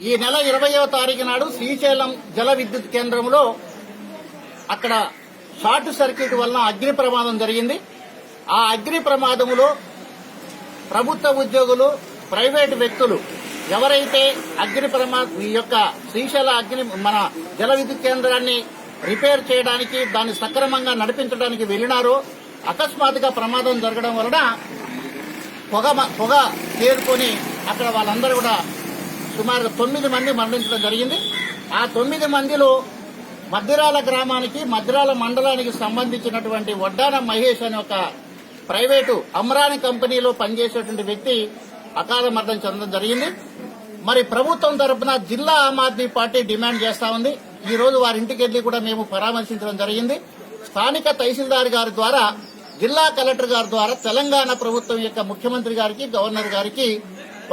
ఈ నెల ఇరవయో తారీఖు నాడు శ్రీశైలం జల విద్యుత్ కేంద్రంలో అక్కడ షార్ట్ సర్క్యూట్ వలన అగ్ని ప్రమాదం జరిగింది. ఆ అగ్ని ప్రమాదములో ప్రభుత్వ ఉద్యోగులు ప్రైవేటు వ్యక్తులు ఎవరైతే అగ్ని ప్రమా ఈ యొక్క శ్రీశైల అగ్ని మన జల విద్యుత్ కేంద్రాన్ని రిపేర్ చేయడానికి దాన్ని సక్రమంగా నడిపించడానికి వెళ్ళినారో అకస్మాత్తుగా ప్రమాదం జరగడం వలన పొగ మ- పొగ చేరుకొని అక్కడ వాళ్ళందరూ కూడా సుమారు తొమ్మిది మంది మరణించడం జరిగింది. ఆ తొమ్మిది మందిలో మద్దిరాల గ్రామానికి మద్దిరాల మండలానికి సంబంధించినటువంటి వడ్డాన మహేష్ అనే ఒక ప్రైవేటు అమ్రాని కంపెనీలో పనిచేసేటువంటి వ్యక్తి అకాల మరణం చెందడం జరిగింది. మరి ప్రభుత్వం తరపున జిల్లా ఆమ్ ఆద్మీ పార్టీ డిమాండ్ చేస్తా ఉంది. ఈ రోజు వారి ఇంటికి వెళ్ళి కూడా మేము పరామర్శించడం జరిగింది. స్థానిక తహసీల్దార్ గారి ద్వారా జిల్లా కలెక్టర్ గారి ద్వారా తెలంగాణ ప్రభుత్వం యొక్క ముఖ్యమంత్రి గారికి గవర్నర్ గారికి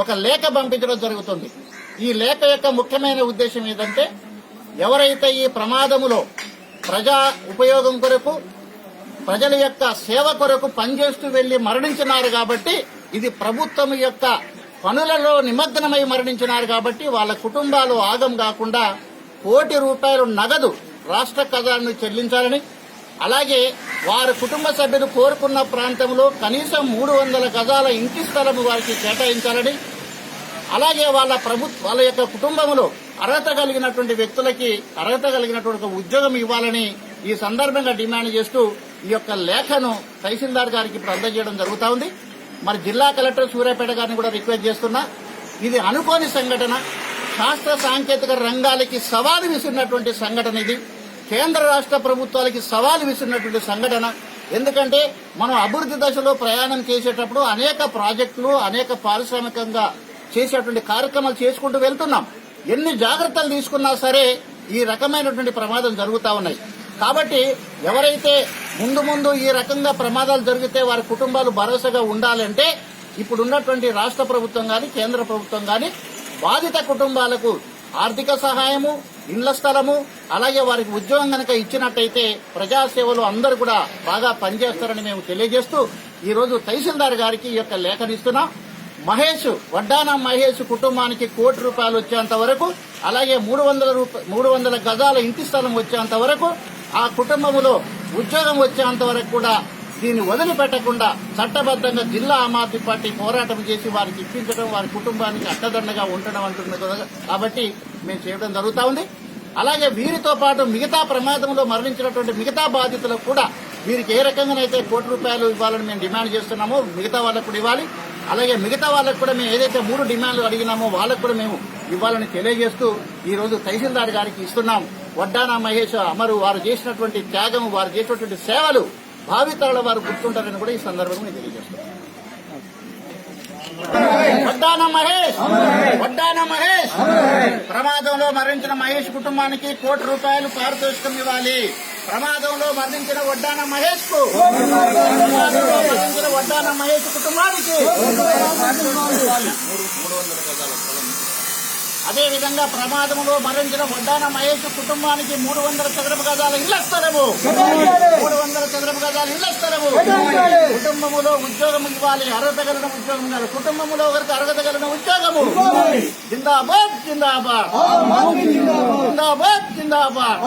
ఒక లేఖ పంపించడం జరుగుతుంది. ఈ లేఖ యొక్క ముఖ్యమైన ఉద్దేశం ఏంటంటే ఎవరైతే ఈ ప్రమాదములో ప్రజా ఉపయోగం కొరకు ప్రజల యొక్క సేవ కొరకు పనిచేస్తూ వెళ్ళి మరణించినారు కాబట్టి ఇది ప్రభుత్వం యొక్క పనులలో నిమగ్నమై మరణించినారు కాబట్టి వాళ్ళ కుటుంబాలు ఆగం కాకుండా కోటి రూపాయలు నగదు రాష్ట్ర ఖజాను చెల్లించాలని అలాగే వారి కుటుంబ సభ్యులు కోరుకున్న ప్రాంతంలో కనీసం మూడు వందల గజాల ఇంటి స్థలం వారికి కేటాయించాలని అలాగే వాళ్ళ ప్రభుత్వ వాళ్ళ యొక్క కుటుంబంలో అర్హత కలిగినటువంటి వ్యక్తులకి అర్హత కలిగినటువంటి ఉద్యోగం ఇవ్వాలని ఈ సందర్భంగా డిమాండ్ చేస్తూ ఈ యొక్క లేఖను తహసీల్దార్ గారికి ఇప్పుడు అందజేయడం జరుగుతూ ఉంది. మరి జిల్లా కలెక్టర్ సూర్యాపేట గారిని కూడా రిక్వెస్ట్ చేస్తున్నా ఇది అనుకోని సంఘటన. శాస్త్ర సాంకేతిక రంగాలకి సవాలు విసిరినటువంటి సంఘటన ఇది. కేంద్ర రాష్ట్ర ప్రభుత్వాలకి సవాలు విసిరినటువంటి సంఘటన. ఎందుకంటే మనం అభివృద్ధి దశలో ప్రయాణం చేసేటప్పుడు అనేక ప్రాజెక్టులు అనేక పారిశ్రామికంగా చేసేటువంటి కార్యక్రమాలు చేసుకుంటూ వెళ్తున్నాం. ఎన్ని జాగ్రత్తలు తీసుకున్నా సరే ఈ రకమైనటువంటి ప్రమాదం జరుగుతా ఉన్నాయి. కాబట్టి ఎవరైతే ముందు ముందు ఈ రకంగా ప్రమాదాలు జరిగితే వారి కుటుంబాలు భరోసాగా ఉండాలంటే ఇప్పుడున్నటువంటి రాష్ట్ర ప్రభుత్వం గాని కేంద్ర ప్రభుత్వం గాని బాధిత కుటుంబాలకు ఆర్థిక సహాయము ఇండ్ల స్థలము అలాగే వారికి ఉద్యోగం కనుక ఇచ్చినట్టయితే ప్రజాసేవలు అందరూ కూడా బాగా పనిచేస్తారని మేము తెలియజేస్తూ ఈరోజు తహసీల్దార్ గారికి ఈ యొక్క లేఖనిస్తున్నాం మహేష్ వడ్డాన మహేష్ కుటుంబానికి కోటి రూపాయలు వచ్చేంత వరకు అలాగే మూడు వందల మూడు వందల గజాల ఇంటి స్థలం వచ్చేంత వరకు ఆ కుటుంబంలో ఉద్యోగం వచ్చేంత వరకు కూడా దీన్ని వదిలిపెట్టకుండా చట్టబద్దంగా జిల్లా ఆమ్ ఆద్మీ పార్టీ పోరాటం చేసి వారికి ఇప్పించడం వారి కుటుంబానికి అట్టదండగా ఉండడం అంటుంది కదా. కాబట్టి మేము చేయడం జరుగుతా ఉంది. అలాగే వీరితో పాటు మిగతా ప్రమాదంలో మరణించినటువంటి మిగతా బాధితులకు కూడా వీరికి ఏ రకంగానైతే కోటి రూపాయలు ఇవ్వాలని మేము డిమాండ్ చేస్తున్నామో మిగతా వాళ్ళకు కూడా ఇవ్వాలి. అలాగే మిగతా వాళ్ళకు కూడా మేము ఏదైతే మూడు డిమాండ్లు అడిగినామో వాళ్ళకు కూడా మేము ఇవ్వాలని తెలియజేస్తూ ఈ రోజు తహసీల్దార్ గారికి ఇస్తున్నాం. వడ్డానా మహేష్ అమరు వారు చేసినటువంటి త్యాగం వారు చేసినటువంటి సేవలు భావితరాల వారు గుర్తుంటారని కూడా ఈ సందర్భంగా నేను వడ్డాన మహేష్. వడ్డాన మహేష్. ప్రమాదంలో మరణించిన మహేష్ కుటుంబానికి కోటి రూపాయలు పారితోషికం ఇవ్వాలి. ప్రమాదంలో మరణించిన వడ్డాన మహేష్కు ప్రమాదంలో మరణించిన వడ్డాన మహేష్ కుటుంబానికి విధంగా ప్రమాదంలో మరణించిన వడ్డాన మహేష్ కుటుంబానికి మూడు వందల చదరపు గజాల ఇళ్ళ స్థలము. మూడు వందల చదరపు గజాల ఇళ్ళ స్థలము. కుటుంబములో ఉద్యోగం ఇవ్వాలి అర్హత కలిగిన ఉద్యోగం ఇవ్వాలి కుటుంబములో ఒకరికి అర్హత కలిగిన ఉద్యోగము. జిందాబాద్ జిందాబాద్. జిందాబాద్ జిందాబాద్.